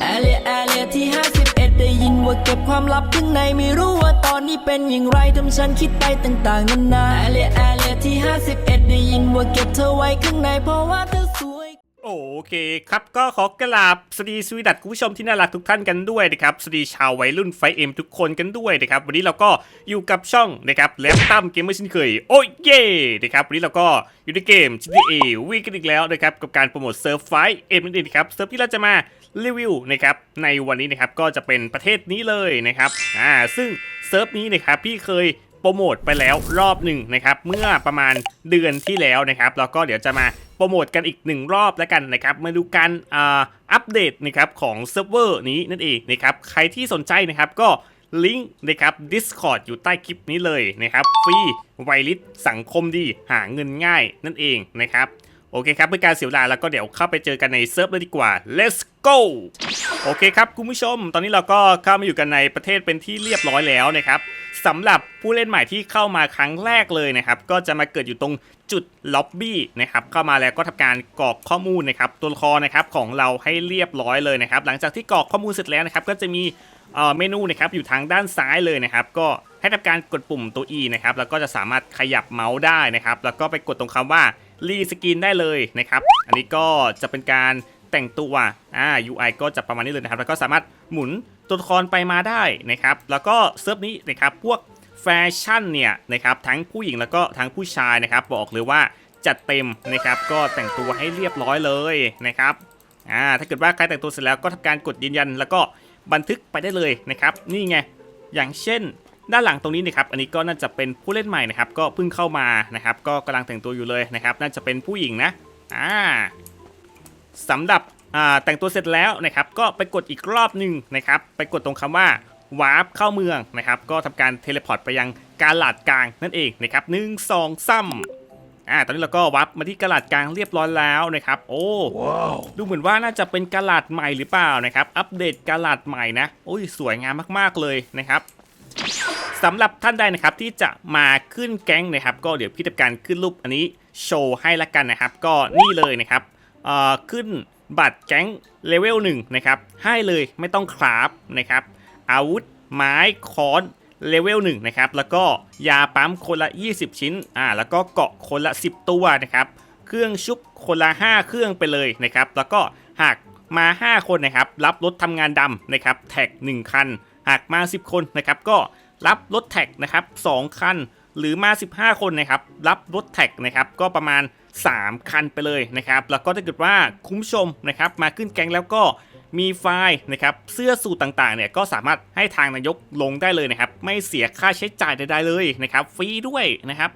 แอเลียแอเลียที่ 51 ได้ยินว่าเก็บความลับข้างในไม่รู้ว่าตอนนี้เป็นอย่างไรทำฉันคิดไปต่างๆนานาแอเลียแอเลียที่ 51 ได้ยินว่าเก็บเธอไว้ข้างในเพราะว่าเธอสวย โอเคครับก็ขอกราบสวัสดีสวีดัตคุณผู้ชมที่น่ารักทุกท่านกันด้วยนะครับสวัสดีชาววัยรุ่นไฟเอ็มทุกคนกันด้วยนะครับวันนี้เราก็อยู่กับช่องนะครับแลปตั้มเกมเมอร์ช่นเคยโอ้ยเย่นะครับวันนี้เราก็อยู่ในเกม GTA วีกันอีกแล้วนะครับกับการโปรโมทเซิร์ฟไฟเอ็มนั่นเองครับเซิร์ฟที่เราจะมารีวิวนะครับในวันนี้นะครับก็จะเป็นประเทศนี้เลยนะครับอ่าซึ่งเซิร์ฟนี้นะครับพี่เคยโปรโมทไปแล้วรอบหนึ่งนะครับเมื่อประมาณเดือนที่แล้วนะครับแล้วก็เดี๋ยวจะมา โปรโมทกันอีกหนึ่งรอบแล้วกันนะครับมาดูการอัปเดตนะครับของเซิร์ฟเวอร์นี้นั่นเองนะครับใครที่สนใจนะครับก็ลิงก์นะครับ Discord อยู่ใต้คลิปนี้เลยนะครับฟรีไวลิสสังคมดีหาเงินง่ายนั่นเองนะครับ โอเคครับเพื่อการเสียเวลาแล้วก็เดี๋ยวเข้าไปเจอกันในเซิร์ฟเลยดีกว่า let's go โอเคครับคุณผู้ชม ตอนนี้เราก็เข้ามาอยู่กันในประเทศเป็นที่เรียบร้อยแล้วนะครับสำหรับผู้เล่นใหม่ที่เข้ามาครั้งแรกเลยนะครับ ก็จะมาเกิดอยู่ตรงจุดล็อบบี้นะครับ เข้ามาแล้วก็ทำการกรอกข้อมูลนะครับตัวละครนะครับของเราให้เรียบร้อยเลยนะครับ หลังจากที่กรอกข้อมูลเสร็จแล้วนะครับ ก็จะมีเมนูนะครับอยู่ทางด้านซ้ายเลยนะครับ ก็ให้ทำการกดปุ่มตัว E นะครับแล้วก็จะสามารถขยับเมาส์ได้นะครับ แล้วก็ไปกดตรงคำว่า รีสกินได้เลยนะครับ อันนี้ก็จะเป็นการแต่งตัวอ่า UI ก็จะประมาณนี้เลยนะครับ แล้วก็สามารถหมุนตัวละครไปมาได้นะครับ แล้วก็เซิร์ฟนี้นะครับพวกแฟชั่นเนี่ยนะครับทั้งผู้หญิงแล้วก็ทั้งผู้ชายนะครับ บอกเลยว่าจัดเต็มนะครับก็แต่งตัวให้เรียบร้อยเลยนะครับอ่าถ้าเกิดว่าใครแต่งตัวเสร็จแล้วก็ทำการกดยืนยัน แล้วก็บันทึกไปได้เลยนะครับ นี่ไงอย่างเช่น ด้านหลังตรงนี้นะครับอันนี้ก็น่าจะเป็นผู้เล่นใหม่นะครับก็เพิ่งเข้ามานะครับก็กำลังแต่งตัวอยู่เลยนะครับน่าจะเป็นผู้หญิงนะอ่าสำหรับอ่าแต่งตัวเสร็จแล้วนะครับก็ไปกดอีกรอบหนึ่งนะครับไปกดตรงคำว่าวาร์ปเข้าเมืองนะครับก็ทำการเทเลพอร์ตไปยังกาลาดกลางนั่นเองนะครับหนึ่งสองซ้ำอ่าตอนนี้เราก็วาร์ปมาที่กาลาดกลางเรียบร้อยแล้วนะครับโอ้ดูเหมือนว่าน่าจะเป็นกาลาดใหม่หรือเปล่านะครับอัปเดตกาลาดใหม่นะโอ้ยสวยงามมากๆเลยนะครับ สำหรับท่านใดนะครับที่จะมาขึ้นแก๊งนะครับ ก็เดี๋ยวพี่ทำการขึ้นรูปอันนี้โชว์ให้ละกันนะครับ ก็นี่เลยนะครับเอ่อขึ้นบัตรแก๊งเลเวลหนึ่งนะครับให้เลยไม่ต้องคราฟนะครับอาวุธไม้ค้อนเลเวลหนึ่งนะครับแล้วก็ยาปั๊มคนละ 20 ชิ้นอ่าแล้วก็เกาะคนละ 10 ตัวนะครับเครื่องชุบคนละ 5 เครื่องไปเลยนะครับแล้วก็หากมา 5 คนนะครับรับรถทำงานดำนะครับแท็ก 1 คัน หากมา 10 คนนะครับก็ รับรถแท็กนะครับ2คันหรือมา 15 คนนะครับรับรถแท็กนะครับก็ประมาณ 3 คันไปเลยนะครับแล้วก็ถ้าเกิดว่าคุ้มชมนะครับมาขึ้นแก๊งแล้วก็ มีไฟล์นะครับเสื้อสูทต่างๆเนี่ยก็สามารถให้ทางนายกลงได้เลยนะครับไม่เสียค่าใช้จ่ายใดๆเลยนะครับฟรีด้วยนะครับ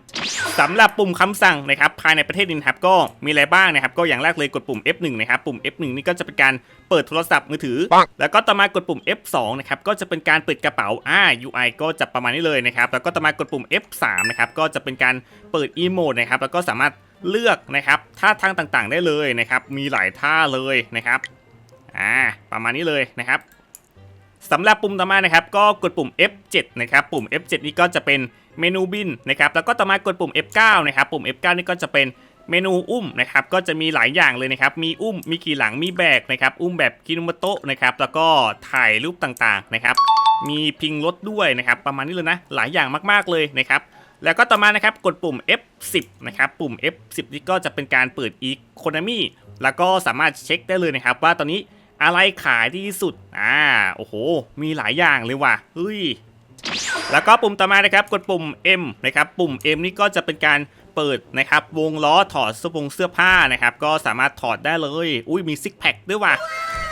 สำหรับปุ่มคำสั่งนะครับภายในประเทศนี้นะครับก็มีอะไรบ้างนะครับก็อย่างแรกเลยกดปุ่ม F1 นะครับปุ่ม F1 นี่ก็จะเป็นการเปิดโทรศัพท์มือถือ แล้วก็ต่อมากดปุ่ม F2 นะครับก็จะเป็นการเปิดกระเป๋าอ่า UI ก็จะประมาณนี้เลยนะครับแล้วก็ต่อมากดปุ่ม F3 นะครับก็จะเป็นการเปิด e m o นะครับแล้วก็สามารถเลือกนะครับท่าทางต่างๆ ได้เลยนะครับมีหลายท่าเลยนะครับ อ่าประมาณนี้เลยนะครับสำหรับปุ่มต่อมานะครับก็กดปุ่ม F7 นะครับปุ่ม F7 นี่ก็จะเป็นเมนูบินนะครับแล้วก็ต่อมากดปุ่ม F9 นะครับปุ่ม F9 นี่ก็จะเป็นเมนูอุ้มนะครับก็จะมีหลายอย่างเลยนะครับมีอุ้มมีขี่หลังมีแบกนะครับอุ้มแบบกินมโตะนะครับแล้วก็ถ่ายรูปต่างๆนะครับมีพิงรถด้วยนะครับประมาณนี้เลยนะหลายอย่างมากๆเลยนะครับแล้วก็ต่อมานะครับกดปุ่ม F10 นะครับปุ่ม F10 นี่ก็จะเป็นการเปิด Economy แล้วก็สามารถเช็คได้เลยนะครับว่าตอนนี้ อะไรขายดีที่สุด อ่า โอ้โห มีหลายอย่างเลยว่ะ เฮ้ย แล้วก็ปุ่มต่อมานะครับ กดปุ่ม M นะครับ ปุ่ม M นี่ก็จะเป็นการเปิดนะครับ วงล้อถอดเสื้อผงเสื้อผ้านะครับ ก็สามารถถอดได้เลย อุ้ย มีซิกแพคด้วยว่ะ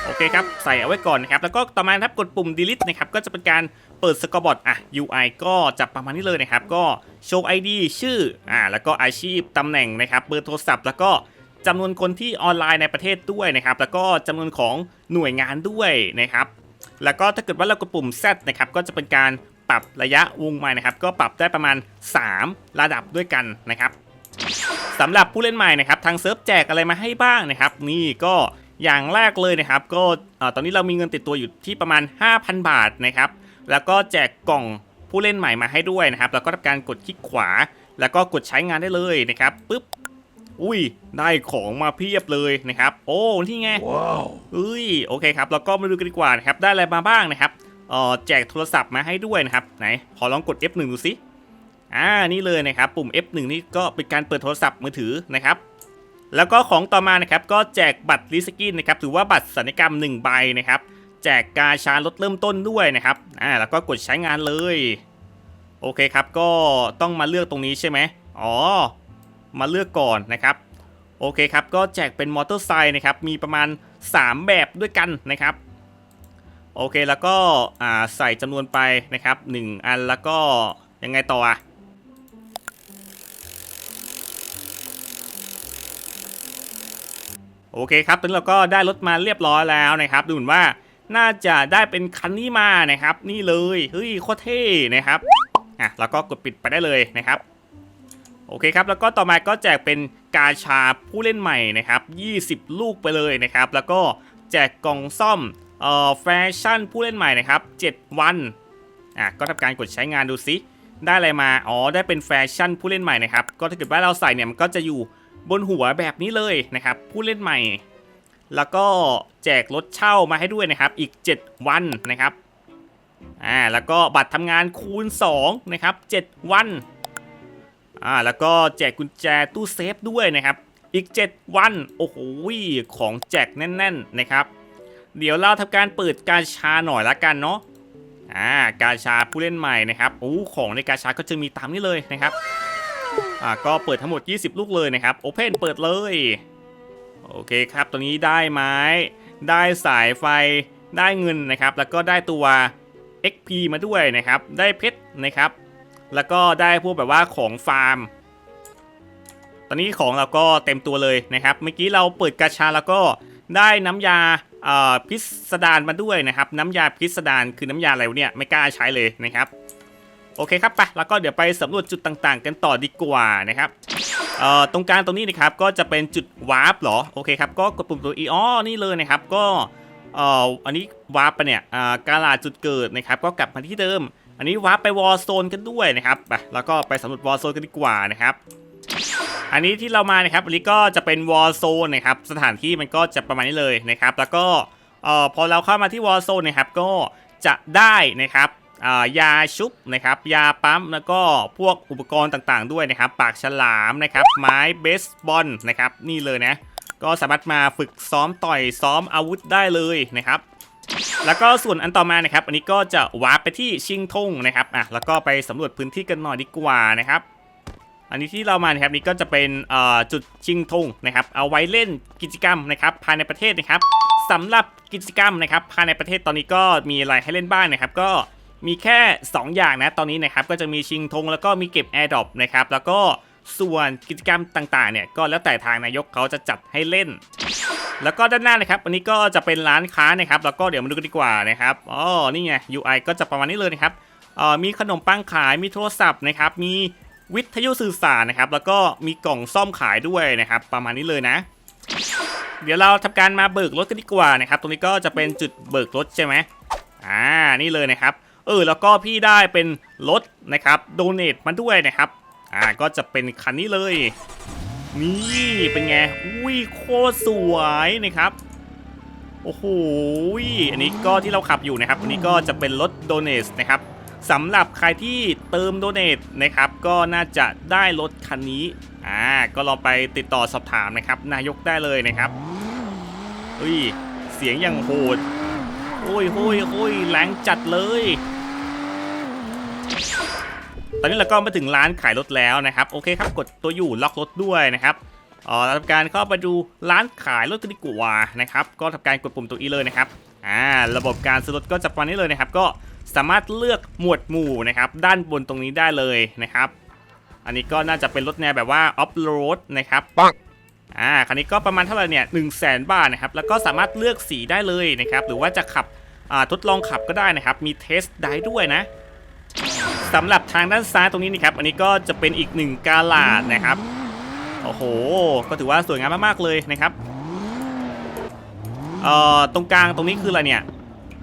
โอเคครับ ใส่เอาไว้ก่อนนะครับ แล้วก็ต่อมาครับกดปุ่ม delete นะครับ ก็จะเป็นการเปิดสกอร์บอร์ดอะ UI ก็จะประมาณนี้เลยนะครับ ก็โชว์ ID ชื่อ อ่า แล้วก็อาชีพ ตำแหน่งนะครับ เบอร์โทรศัพท์ แล้วก็ จำนวนคนที่ออนไลน์ในประเทศด้วยนะครับ แล้วก็จำนวนของหน่วยงานด้วยนะครับ แล้วก็ถ้าเกิดว่าเรากดปุ่ม Z นะครับ ก็จะเป็นการปรับระยะวงใหม่นะครับ ก็ปรับได้ประมาณ 3 ระดับด้วยกันนะครับสำหรับผู้เล่นใหม่นะครับ ทางเซิร์ฟแจกอะไรมาให้บ้างนะครับ นี่ก็อย่างแรกเลยนะครับ ก็ตอนนี้เรามีเงินติดตัวอยู่ที่ประมาณ 5,000 บาทนะครับ แล้วก็แจกกล่องผู้เล่นใหม่มาให้ด้วยนะครับ แล้วก็ทำการกดคลิกขวา แล้วก็กดใช้งานได้เลยนะครับปุ๊บ อุ้ยได้ของมาเพียบเลยนะครับ โอ้ที่ไงว้าวอุ้ยโอเคครับ แล้วก็มาดูกันดีกว่านะครับได้อะไรมาบ้างนะครับเอ่อแจกโทรศัพท์มาให้ด้วยนะครับไหนขอลองกด F1 ดูสิอ่านี่เลยนะครับปุ่ม F1 นี่ก็เป็นการเปิดโทรศัพท์มือถือนะครับ แล้วก็ของต่อมานะครับก็แจกบัตรลิสกินนะครับถือว่าบัตรสัญญกรรม 1 ใบนะครับ แจกกาชาลดเริ่มต้นด้วยนะครับอ่าแล้วก็กดใช้งานเลย โอเคครับก็ต้องมาเลือกตรงนี้ใช่ไหมอ๋อ มาเลือกก่อนนะครับ โอเคครับ ก็แจกเป็นมอเตอร์ไซค์นะครับ มีประมาณ 3 แบบด้วยกันนะครับ โอเคแล้วก็ใส่จำนวนไปนะครับ 1 อันแล้วก็ยังไงต่ออะโอเคครับตอนนี้เราก็ได้รถมาเรียบร้อยแล้วนะครับ ดูเหมือนว่าน่าจะได้เป็นคันนี้มานะครับ นี่เลยเฮ้ยโคตรเท่นะครับอะแล้วก็กดปิดไปได้เลยนะครับ โอเคครับ แล้วก็ต่อมาก็แจกเป็นกาชาผู้เล่นใหม่นะครับ 20 ลูกไปเลยนะครับ แล้วก็แจกกล่องซ่อมเอ่อแฟชั่นผู้เล่นใหม่นะครับ 7 วันอะก็ทำการกดใช้งานดูซิได้อะไรมา อ๋อ ได้เป็นแฟชั่นผู้เล่นใหม่นะครับ ก็ถ้าเกิดว่าเราใส่เนี่ยมันก็จะอยู่บนหัวแบบนี้เลยนะครับ ผู้เล่นใหม่ แล้วก็แจกรถเช่ามาให้ด้วยนะครับ อีก 7 วันนะครับ อ่า แล้วก็บัตรทำงานคูณ2นะครับ 7 วัน อ่าแล้วก็แจกกุญแจตู้เซฟด้วยนะครับ อีก 7 วัน โอ้โหของแจกแน่น ๆนะครับ เดี๋ยวเราทำการเปิดกาชาหน่อยละกันเนาะอ่ากาชาผู้เล่นใหม่นะครับโอ้ของในกาชาก็จะมีตามนี้เลยนะครับอ่าก็เปิดทั้งหมด 20 ลูกเลยนะครับโอเพนเปิดเลยโอเคครับตัวนี้ได้ไม้ ได้สายไฟได้เงินนะครับ แล้วก็ได้ตัว XP มาด้วยนะครับ ได้เพชรนะครับ แล้วก็ได้พวกแบบว่าของฟาร์ม ตอนนี้ของเราก็เต็มตัวเลยนะครับ เมื่อกี้เราเปิดกาชาแล้วก็ได้น้ำยาพิสดารมาด้วยนะครับ น้ำยาพิสดารคือน้ำยาอะไรเนี่ยไม่กล้าใช้เลยนะครับ โอเคครับไปแล้วก็เดี๋ยวไปสำรวจจุดต่างๆ กันต่อดีกว่านะครับตรงกลางตรงนี้นะครับก็จะเป็นจุดวาร์ปเหรอโอเคครับก็กดปุ่มตัว E อ๋อนี่เลยนะครับก็อันนี้วาร์ปไปเนี่ยกาลาจุดเกิดนะครับ ก็กลับมาที่เดิม อันนี้วาร์ปไปวอลโซนกันด้วยนะครับไปแล้วก็ไปสำรวจวอลโซนกันดีกว่านะครับอันนี้ที่เรามานะครับอันนี้ก็จะเป็นวอลโซนนะครับสถานที่มันก็จะประมาณนี้เลยนะครับแล้วก็เอ่อพอเราเข้ามาที่วอลโซนนะครับก็จะได้นะครับยาชุบนะครับยาปั๊มแล้วก็พวกอุปกรณ์ต่างๆ ด้วยนะครับ ปากฉลามนะครับไม้เบสบอลนะครับนี่เลยนะก็สามารถมาฝึกซ้อมต่อยซ้อมอาวุธได้เลยนะครับ แล้วก็ส่วนอันต่อมานะครับอันนี้ก็จะวาร์ปไปที่ชิงทงนะครับอะแล้วก็ไปสำรวจพื้นที่กันหน่อยดีกว่านะครับ อันนี้ที่เรามานะครับนี่ก็จะเป็นจุดชิงทงนะครับ เอาไว้เล่นกิจกรรมนะครับภายในประเทศนะครับสำหรับกิจกรรมนะครับภายในประเทศตอนนี้ก็มีอะไรให้เล่นบ้างนะครับ ก็มีแค่ 2 อย่างนะตอนนี้นะครับก็จะมีชิงทงแล้วก็มีเก็บแอร์ดรอปนะครับแล้วก็ส่วนกิจกรรมต่างๆเนี่ยก็แล้วแต่ทางนายกเขาจะจัดให้เล่น แล้วก็ด้านหน้านะครับอันนี้ก็จะเป็นร้านค้านะครับ แล้วก็เดี๋ยวมาดูกันดีกว่านะครับอ๋อนี่ไง UI ก็จะประมาณนี้เลยนะครับเอ่อมีขนมปังขายมีโทรศัพท์นะครับ มีวิทยุสื่อสารนะครับ แล้วก็มีกล่องซ่อมขายด้วยนะครับ ประมาณนี้เลยนะ เดี๋ยวเราทำการมาเบิกรถกันดีกว่านะครับ ตรงนี้ก็จะเป็นจุดเบิกรถใช่ไหมอ่านี่เลยนะครับเออแล้วก็พี่ได้เป็นรถนะครับโดเนทมาด้วยนะครับอ่าก็จะเป็นคันนี้เลย นี่เป็นไง อุ้ยโคตรสวยนะครับ โอ้โห อันนี้ก็ที่เราขับอยู่นะครับ อันนี้ก็จะเป็นรถโดเนสนะครับสำหรับใครที่เติมโดเนทนะครับ ก็น่าจะได้รถคันนี้อ่าก็ลองไปติดต่อสอบถามนะครับ นายกได้เลยนะครับอุ้ยเสียงอย่างโหดโอ้ยโอ้ยโอ้ยแรงจัดเลย ตอนนี้เราก็มาถึงร้านขายรถแล้วนะครับ โอเคครับ กดตัวอยู่ล็อกรถด้วยนะครับเอ่อทำการเข้าไปดูร้านขายรถกันดีกว่านะครับ ก็ทำการกดปุ่มตัวอีเลยนะครับ อ่า ระบบการซื้อรถก็จะประมาณนี้เลยนะครับ ก็สามารถเลือกหมวดหมู่นะครับ ด้านบนตรงนี้ได้เลยนะครับ อันนี้ก็น่าจะเป็นรถแนวแบบว่าออฟโรดนะครับปังอ่า คันนี้ก็ประมาณเท่าไหร่เนี่ยหนึ่งแสนบาทนะครับ แล้วก็สามารถเลือกสีได้เลยนะครับ หรือว่าจะขับ อ่า ทดลองขับก็ได้นะครับ มีเทสได้ด้วยนะ สำหรับทางด้านซ้ายตรงนี้นะครับ อันนี้ก็จะเป็นอีกหนึ่งกาลาดนะครับ โอ้โห ก็ถือว่าสวยงามมากๆเลยนะครับเอ่อตรงกลางตรงนี้คืออะไรเนี่ย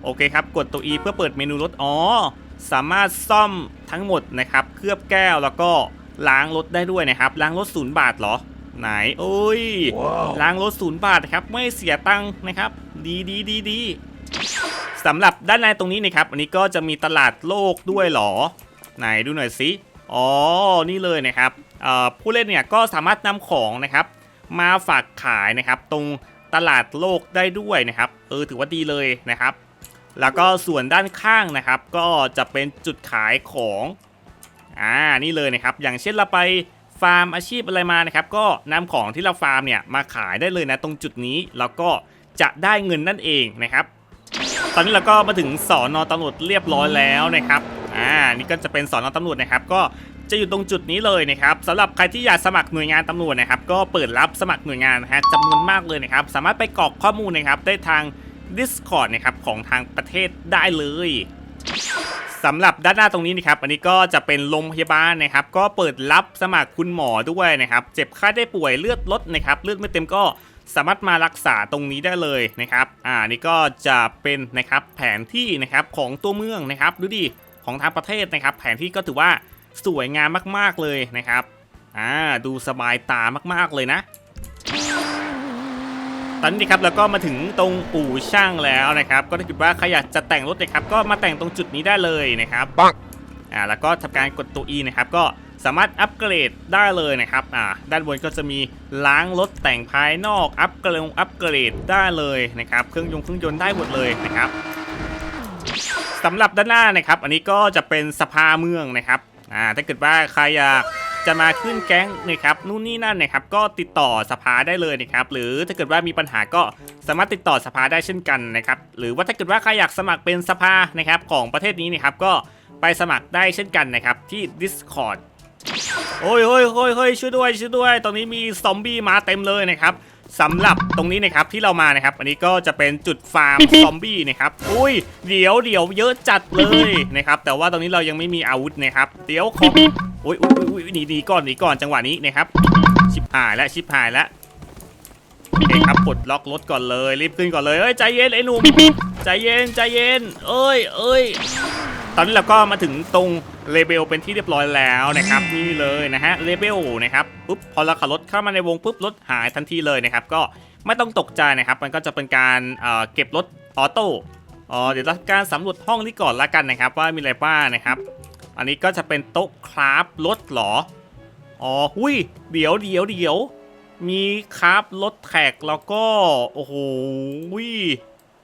โอเคครับ กดตัว E เพื่อเปิดเมนูรถ อ๋อ สามารถซ่อมทั้งหมดนะครับ เคลือบแก้วแล้วก็ล้างรถได้ด้วยนะครับ ล้างรถศูนย์บาทเหรอ ไหน โอ้ยล้างรถศูนย์บาทนะครับ ไม่เสียตังค์นะครับ ดีดีดีดีสำหรับด้านในตรงนี้นะครับ อันนี้ก็จะมีตลาดโลกด้วยเหรอ ไหนดูหน่อยสิอ๋อ นี่เลยนะครับผู้เล่นเนี่ยก็สามารถนำของนะครับ มาฝากขายนะครับตรงตลาดโลกได้ด้วยนะครับเออถือว่าดีเลยนะครับ แล้วก็ส่วนด้านข้างนะครับ ก็จะเป็นจุดขายของอ่านี่เลยนะครับ อย่างเช่นเราไปฟาร์มอาชีพอะไรมานะครับ ก็นำของที่เราฟาร์มเนี่ยมาขายได้เลยนะตรงจุดนี้แล้วก็จะได้เงินนั่นเองนะครับ ตอนนี้เราก็มาถึงสอนอตำรวจเรียบร้อยแล้วนะครับ อ่านี่ก็จะเป็นสอนอตำรวจนะครับ ก็จะอยู่ตรงจุดนี้เลยนะครับสำหรับใครที่อยากสมัครหน่วยงานตำรวจนะครับ ก็เปิดรับสมัครหน่วยงานนะฮะจำนวนมากเลยนะครับ สามารถไปกรอกข้อมูลนะครับได้ทาง Discord นะครับของทางประเทศได้เลยสำหรับด้านหน้าตรงนี้นะครับ อันนี้ก็จะเป็นโรงพยาบาลนะครับ ก็เปิดรับสมัครคุณหมอด้วยนะครับ เจ็บไข้ได้ป่วยเลือดลดนะครับ เลือดไม่เต็มก็สามารถมารักษาตรงนี้ได้เลยนะครับ อ่า นี่ก็จะเป็นนะครับแผนที่นะครับของตัวเมืองนะครับ ดูดิ ของทางประเทศนะครับ แผนที่ก็ถือว่าสวยงามมากๆเลยนะครับอ่าดูสบายตามากๆเลยนะตอนนี้ครับแล้วก็มาถึงตรงอู่ช่างแล้วนะครับ ก็ถ้าเกิดว่าใครอยากจะแต่งรถนะครับ ก็มาแต่งตรงจุดนี้ได้เลยนะครับปังอ่าแล้วก็ทำการกดตัว E นะครับ ก็สามารถอัปเกรดได้เลยนะครับอ่าด้านบนก็จะมีล้างรถแต่งภายนอกอัปเกรดอัปเกรดได้เลยนะครับ เครื่องยนต์เครื่องยนต์ได้หมดเลยนะครับ สำหรับด้านหน้านะครับ อันนี้ก็จะเป็นสภาเมืองนะครับอ่าถ้าเกิดว่าใครอยากจะมาขึ้นแก๊งนะครับนู่นนี่นั่นนะครับก็ติดต่อสภาได้เลยนะครับหรือถ้าเกิดว่ามีปัญหาก็สามารถติดต่อสภาได้เช่นกันนะครับหรือว่าถ้าเกิดว่าใครอยากสมัครเป็นสภานะครับของประเทศนี้นะครับก็ไปสมัครได้เช่นกันนะครับที่ Discord โอ้ยโอ้ยโอ้ยโอ้ยช่วยด้วยช่วยด้วย ตอนนี้มีซอมบี้มาเต็มเลยนะครับ สำหรับตรงนี้นะครับที่เรามานะครับ อันนี้ก็จะเป็นจุดฟาร์มซอมบี้นะครับอุ้ยเดี๋ยวเดี๋ยวเยอะจัดเลยนะครับแต่ว่าตอนนี้เรายังไม่มีอาวุธนะครับ เดี๋ยวขอโอ้ยโอ้ยโอ้ยโอ้ยหนีหนีก่อนหนีก่อนจังหวะนี้นะครับชิบหายแล้วชิบหายแล้วโอเคครับปลดล็อกรถก่อนเลยรีบขึ้นก่อนเลยเอ้ยใจเย็นไอ้หนุ่มใจเย็นใจเย็นเอ้ยเอ้ยต อนนี้เราก็มาถึงตรงเลเบลเป็นที่เรียบร้อยแล้วนะครับนี่เลยนะฮะเลเบลนะครับปุ๊บพอเราขับรถเข้ามาในวงปุ๊บรถหายทันทีเลยนะครับ ก็ไม่ต้องตกใจนะครับ มันก็จะเป็นการเอ่อเก็บรถออโต้อ๋อเดี๋ยวเราทำการสำรวจห้องนี้ก่อนละกันนะครับ ว่ามีอะไรบ้างนะครับ อันนี้ก็จะเป็นโต๊ะคราฟรถเหรออ๋อหุยเดี๋ยวเดี๋ยวเดี๋ยวมีคราฟรถแท็กแล้วก็โอ้โหหุย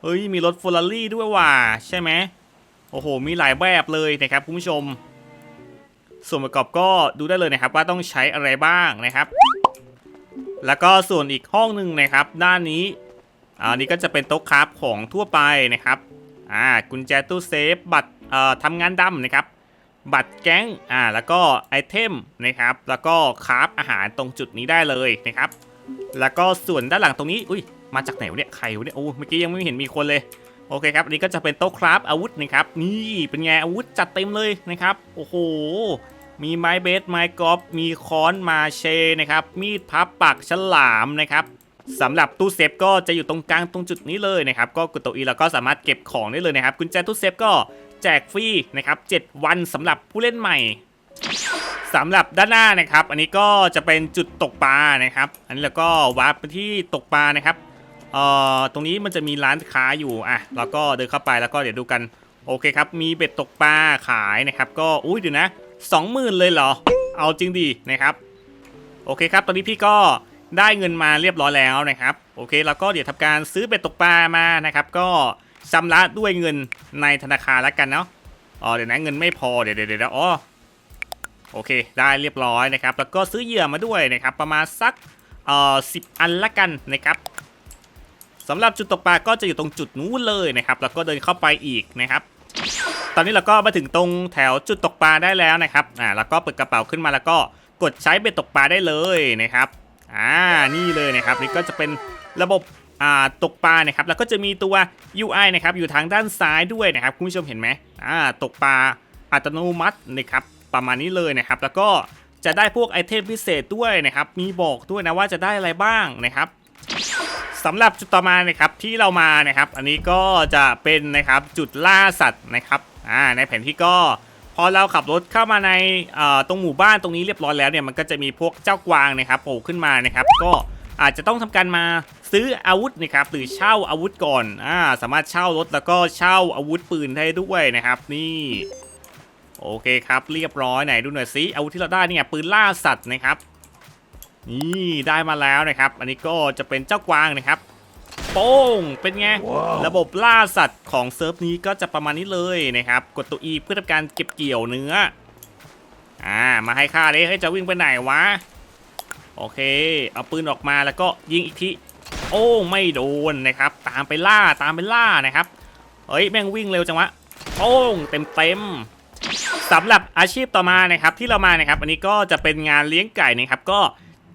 เฮ้ยมีรถฟอร์รารี่ด้วยว่ะใช่ไหมโอ้โห มีหลายแบบเลยนะครับคุณผู้ชม ส่วนประกอบก็ดูได้เลยนะครับว่าต้องใช้อะไรบ้างนะครับ แล้วก็ส่วนอีกห้องหนึ่งนะครับ ด้านนี้อันนี้ก็จะเป็นโต๊ะคราฟของทั่วไปนะครับอ่ากุญแจตู้เซฟบัตรเอ่อทำงานดำนะครับ บัตรแก๊งอ่าแล้วก็ไอเทมนะครับ แล้วก็คราฟอาหารตรงจุดนี้ได้เลยนะครับ แล้วก็ส่วนด้านหลังตรงนี้อุ้ยมาจากไหนวะเนี่ยใครวะเนี่ยโอ้เมื่อกี้ยังไม่เห็นมีคนเลย โอเคครับอันนี้ก็จะเป็นโต๊ะคราฟอาวุธนะครับนี่เป็นไงอาวุธจัดเต็มเลยนะครับโอ้โหมีไม้เบสไม้กอล์ฟมีค้อนมาเชนะครับมีดพับปากฉลามนะครับสำหรับตู้เซฟก็จะอยู่ตรงกลางตรงจุดนี้เลยนะครับก็กดตัวอีแล้วก็สามารถเก็บของได้เลยนะครับกุญแจตู้เซฟก็แจกฟรีนะครับ7วันสำหรับผู้เล่นใหม่สำหรับด้านหน้านะครับ อันนี้ก็จะเป็นจุดตกปลานะครับ อันนี้เราก็วาร์ปไปที่ตกปลานะครับ เอ่อตรงนี้มันจะมีร้านค้าอยู่อะเราก็เดินเข้าไปแล้วก็เดี๋ยวดูกันโอเคครับ มีเบ็ดตกปลาขายนะครับ ก็อุ้ยเดี๋ยวนะสองหมื่นเลยเหรอ เอาจริงดีนะครับ โอเคครับ ตอนนี้พี่ก็ได้เงินมาเรียบร้อยแล้วนะครับ โอเค แล้วก็เดี๋ยวทำการซื้อเบ็ดตกปลามานะครับ ก็ชำระด้วยเงินในธนาคารแล้วกันเนาะอ๋อเดี๋ยวนะเงินไม่พอเดี๋ยวเดี๋ยวเดี๋ยวอ๋อโอเค ได้เรียบร้อยนะครับ แล้วก็ซื้อเหยื่อมาด้วยนะครับ ประมาณสักเอ่อสิบอันละกันนะครับ สำหรับจุดตกปลาก็จะอยู่ตรงจุดนู้นเลยนะครับ แล้วก็เดินเข้าไปอีกนะครับ ตอนนี้เราก็มาถึงตรงแถวจุดตกปลาได้แล้วนะครับอ่าแล้วก็เปิดกระเป๋าขึ้นมาแล้วก็กดใช้เบ็ดตกปลาได้เลยนะครับอ่านี่เลยนะครับนี่ก็จะเป็นระบบอ่าตกปลานะครับแล้วก็จะมีตัว UI นะครับอยู่ทางด้านซ้ายด้วยนะครับคุณผู้ชมเห็นไหมอ่าตกปลาอัตโนมัตินะครับประมาณนี้เลยนะครับ แล้วก็จะได้พวกไอเทมพิเศษด้วยนะครับ มีบอกด้วยนะว่าจะได้อะไรบ้างนะครับ สำหรับจุดต่อมานะครับที่เรามานะครับ อันนี้ก็จะเป็นนะครับจุดล่าสัตว์นะครับอ่าในแผนที่ก็พอเราขับรถเข้ามาในตรงหมู่บ้านตรงนี้เรียบร้อยแล้วเนี่ยมันก็จะมีพวกเจ้ากวางนะครับโผล่ขึ้นมานะครับ ก็อาจจะต้องทำการมาซื้ออาวุธนะครับหรือเช่าอาวุธก่อนอ่าสามารถเช่ารถแล้วก็เช่าอาวุธปืนได้ด้วยนะครับ นี่โอเคครับเรียบร้อยไหนดูหน่อยสิอาวุธที่เราได้เนี่ยปืนล่าสัตว์นะครับ นี่ได้มาแล้วนะครับ อันนี้ก็จะเป็นเจ้ากวางนะครับ โป้งเป็นไงระบบล่าสัตว์ของเซิร์ฟนี้ก็จะประมาณนี้เลยนะครับ กดตัว E เพื่อทำการเก็บเกี่ยวเนื้อ อ่า มาให้ค่าเลยให้ยจะวิ่งไปไหนวะ โอเค เอาปืนออกมาแล้วก็ยิงอีกทีโอ้ไม่โดนนะครับ ตามไปล่าตามไปล่านะครับเฮ้ยแม่งวิ่งเร็วจังวะโป้งเต็มเต็มๆสำหรับอาชีพต่อมานะครับที่เรามานะครับ อันนี้ก็จะเป็นงานเลี้ยงไก่นะครับก็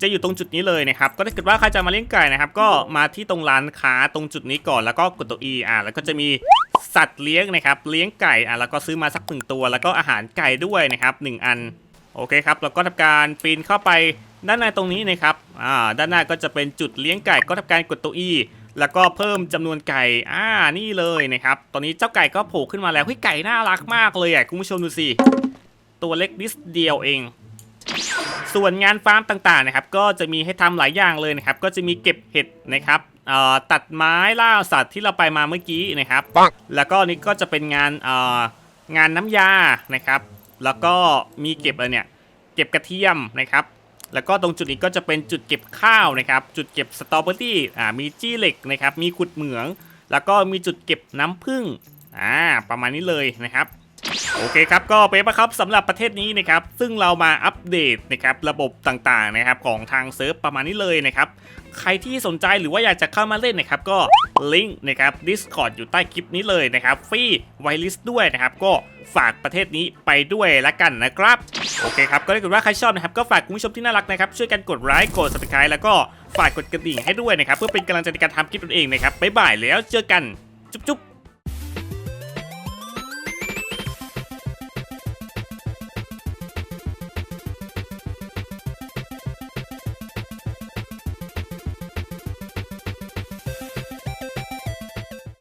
จะอยู่ตรงจุดนี้เลยนะครับก็ถ้าเกิดว่าใครจะมาเลี้ยงไก่นะครับก็มาที่ตรงร้านค้าตรงจุดนี้ก่อนแล้วก็กดตัว E อ่าแล้วก็จะมีสัตว์เลี้ยงนะครับเลี้ยงไก่อ่าแล้วก็ซื้อมาสักหนึ่งตัว แล้วก็อาหารไก่ด้วยนะครับหนึ่งอันโอเคครับแล้วก็ทำการปีนเข้าไปด้านในตรงนี้นะครับอ่าด้านหน้าก็จะเป็นจุดเลี้ยงไก่ก็ทำการกดตัว E แล้วก็เพิ่มจำนวนไก่ อ่า นี่เลยนะครับ ตอนนี้เจ้าไก่ก็โผล่ขึ้นมาแล้วเฮ้ยไก่น่ารักมากเลยอะคุณผู้ชมดูสิ ตัวเล็กนิดเดียวเอง ส่วนงานฟาร์มต่างๆนะครับก็จะมีให้ทำหลายอย่างเลยนะครับก็จะมีเก็บเห็ดนะครับเอ่อตัดไม้ล่าสัตว์ที่เราไปมาเมื่อกี้นะครับปังแล้วก็นี่ก็จะเป็นงานเอ่องานน้ำยานะครับ แล้วก็มีเก็บอะไรเนี่ยเก็บกระเทียมนะครับ แล้วก็ตรงจุดนี้ก็จะเป็นจุดเก็บข้าวนะครับ จุดเก็บสตรอเบอรี่อ่ามีจี้เหล็กนะครับ มีขุดเหมือง แล้วก็มีจุดเก็บน้ำผึ้งอ่าประมาณนี้เลยนะครับ โอเคครับก็เป็นปะครับสำหรับประเทศนี้นะครับซึ่งเรามาอัปเดตนะครับระบบต่างๆนะครับของทางเซิร์ฟประมาณนี้เลยนะครับใครที่สนใจหรือว่าอยากจะเข้ามาเล่นนะครับก็ลิงก์นะครับ Discord อยู่ใต้คลิปนี้เลยนะครับฟรีไวลิสด้วยนะครับก็ฝากประเทศนี้ไปด้วยละกันนะครับโอเคครับก็ถ้าเกิดว่าใครชอบนะครับก็ฝากคุณผู้ชมที่น่ารักนะครับช่วยกันกดไลค์กด subscribe แล้วก็ฝากกดกระดิ่งให้ด้วยนะครับเพื่อเป็นกำลังใจในการทำคลิปตัวเองนะครับบ๊ายบายแล้วเจอกันจุ๊บ